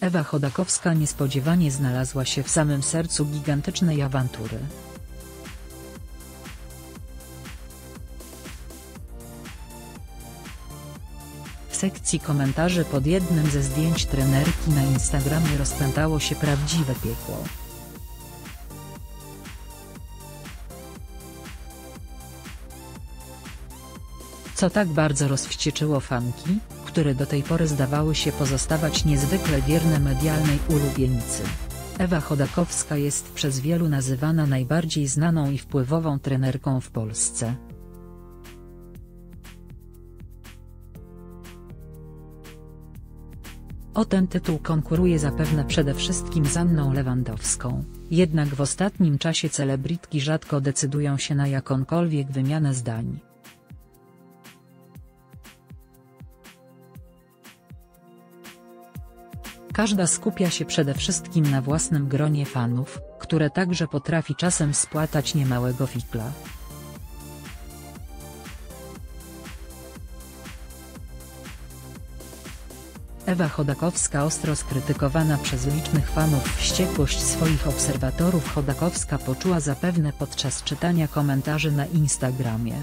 Ewa Chodakowska niespodziewanie znalazła się w samym sercu gigantycznej awantury. W sekcji komentarzy pod jednym ze zdjęć trenerki na Instagramie rozpętało się prawdziwe piekło. Co tak bardzo rozwścieczyło fanki, które do tej pory zdawały się pozostawać niezwykle wierne medialnej ulubienicy. Ewa Chodakowska jest przez wielu nazywana najbardziej znaną i wpływową trenerką w Polsce. O ten tytuł konkuruje zapewne przede wszystkim z Anną Lewandowską, jednak w ostatnim czasie celebrytki rzadko decydują się na jakąkolwiek wymianę zdań. Każda skupia się przede wszystkim na własnym gronie fanów, które także potrafi czasem spłatać niemałego fikla. Ewa Chodakowska ostro skrytykowana przez licznych fanów wściekłość swoich obserwatorów Chodakowska poczuła zapewne podczas czytania komentarzy na Instagramie.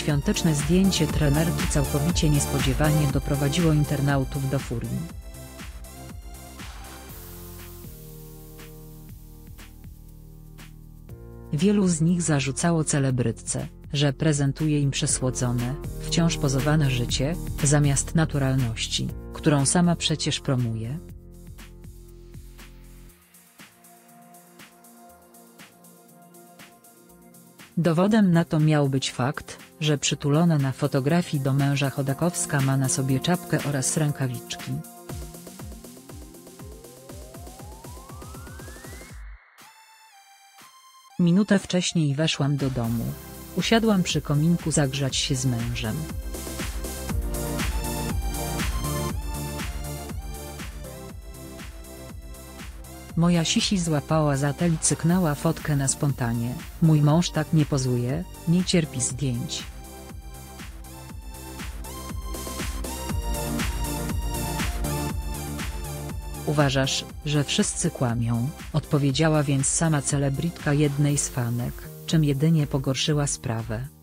Świąteczne zdjęcie trenerki całkowicie niespodziewanie doprowadziło internautów do furii. Wielu z nich zarzucało celebrytce, że prezentuje im przesłodzone, wciąż pozowane życie, zamiast naturalności, którą sama przecież promuje. Dowodem na to miał być fakt, że przytulona na fotografii do męża Chodakowska ma na sobie czapkę oraz rękawiczki. Minutę wcześniej weszłam do domu. Usiadłam przy kominku zagrzać się z mężem. Moja sisi złapała zatel i cyknęła fotkę na spontanie, mój mąż tak nie pozuje, nie cierpi zdjęć. Uważasz, że wszyscy kłamią, odpowiedziała więc sama celebrytka jednej z fanek, czym jedynie pogorszyła sprawę.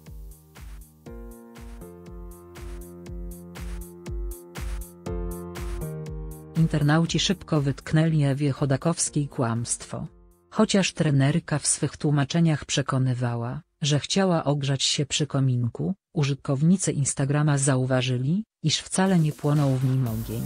Internauci szybko wytknęli Ewie Chodakowskiej kłamstwo. Chociaż trenerka w swych tłumaczeniach przekonywała, że chciała ogrzać się przy kominku, użytkownicy Instagrama zauważyli, iż wcale nie płonął w nim ogień.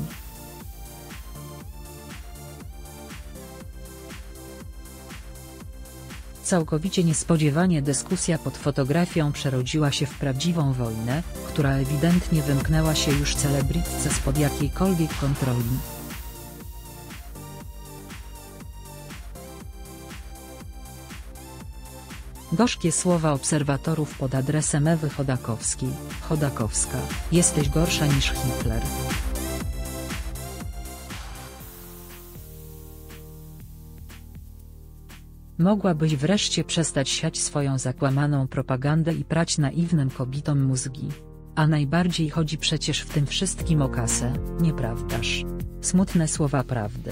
Całkowicie niespodziewanie dyskusja pod fotografią przerodziła się w prawdziwą wojnę, która ewidentnie wymknęła się już celebrytce spod jakiejkolwiek kontroli. Gorzkie słowa obserwatorów pod adresem Ewy Chodakowskiej. Chodakowska, jesteś gorsza niż Hitler. Mogłabyś wreszcie przestać siać swoją zakłamaną propagandę i prać naiwnym kobietom mózgi. A najbardziej chodzi przecież w tym wszystkim o kasę, nieprawdaż? Smutne słowa prawdy.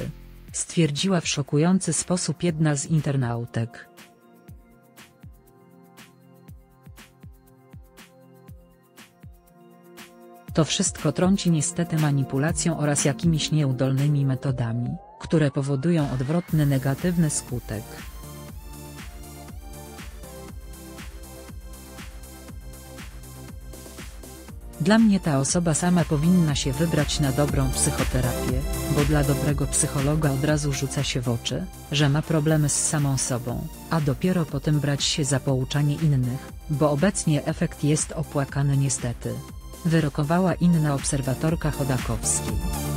Stwierdziła w szokujący sposób jedna z internautek. To wszystko trąci niestety manipulacją oraz jakimiś nieudolnymi metodami, które powodują odwrotny negatywny skutek. Dla mnie ta osoba sama powinna się wybrać na dobrą psychoterapię, bo dla dobrego psychologa od razu rzuca się w oczy, że ma problemy z samą sobą, a dopiero potem brać się za pouczanie innych, bo obecnie efekt jest opłakany niestety. Wyrokowała inna obserwatorka Chodakowskiej.